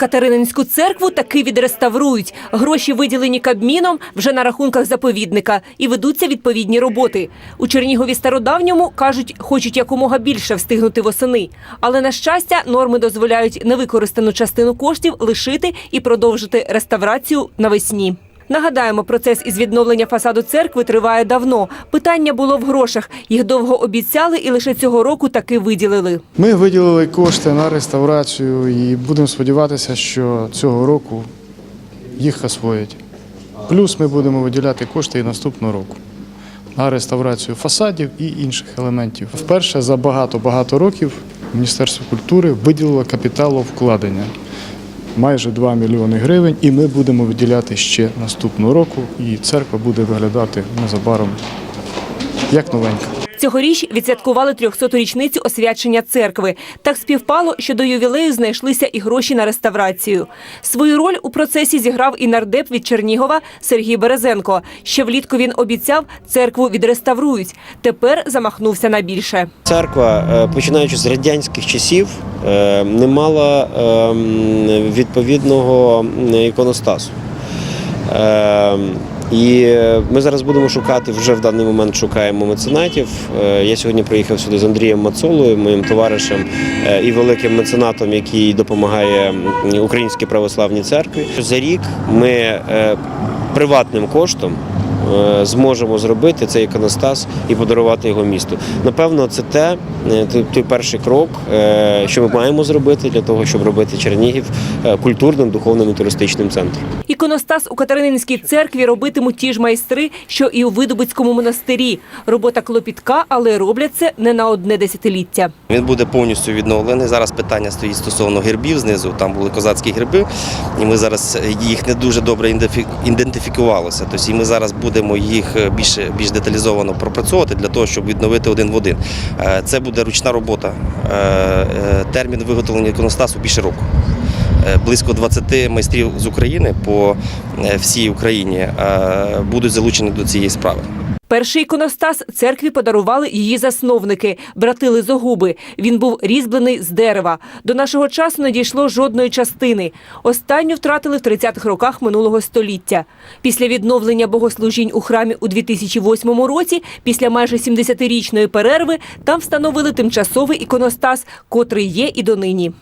Катерининську церкву таки відреставрують. Гроші виділені Кабміном вже на рахунках заповідника і ведуться відповідні роботи. У Чернігові стародавньому кажуть, хочуть якомога більше встигнути восени. Але на щастя, норми дозволяють невикористану частину коштів лишити і продовжити реставрацію навесні. Нагадаємо, процес із відновлення фасаду церкви триває давно. Питання було в грошах. Їх довго обіцяли і лише цього року таки виділили. Ми виділили кошти на реставрацію і будемо сподіватися, що цього року їх освоять. Плюс ми будемо виділяти кошти і наступного року на реставрацію фасадів і інших елементів. Вперше за багато-багато років Міністерство культури виділило капіталовкладення майже 2 мільйони гривень, і ми будемо виділяти ще наступного року, і церква буде виглядати незабаром як новенька. Цьогоріч відсвяткували 300-ту річницю освячення церкви. Так співпало, що до ювілею знайшлися і гроші на реставрацію. Свою роль у процесі зіграв і нардеп від Чернігова Сергій Березенко. Ще влітку він обіцяв, церкву відреставрують. Тепер замахнувся на більше. Церква, е, починаючи з радянських часів, не мала е, відповідного іконостасу. Е, І ми зараз будемо шукати, вже в даний момент шукаємо меценатів. Е, Я сьогодні приїхав сюди з Андрієм Мацолою, моїм товаришем е, і великим меценатом, який допомагає Українській православній церкві. За рік ми е, приватним коштом зможемо зробити цей іконостас і подарувати його місту. Напевно, це те, е, той, перший крок, е, що ми маємо зробити для того, щоб робити Чернігів е, культурним, духовним і туристичним центром. Іконостас у Катерининській церкві робитимуть ті ж майстри, що і у Видобицькому монастирі. Робота клопітка, але роблять це не на одне десятиліття. Він буде повністю відновлений. Зараз питання стоїть стосовно гербів знизу. Там були козацькі герби, і ми зараз їх не дуже добре ідентифі- ідентифікувалося. Тобто і ми зараз будемо їх більш, більш деталізовано пропрацьовувати для того, щоб відновити один в один. Е, Це буде ручна робота. Е, е, Термін виготовлення іконостасу більше року. Е, Близько 20 майстрів з України по е, всій Україні е, будуть залучені до цієї справи. Перший іконостас церкві подарували її засновники, брати Лизогуби. Він був різьблений з дерева. До нашого часу не дійшло жодної частини. Останню втратили в 30-х роках минулого століття. Після відновлення богослужінь у храмі у 2008 році, після майже 70-річної перерви, там встановили тимчасовий іконостас, котрий є і донині.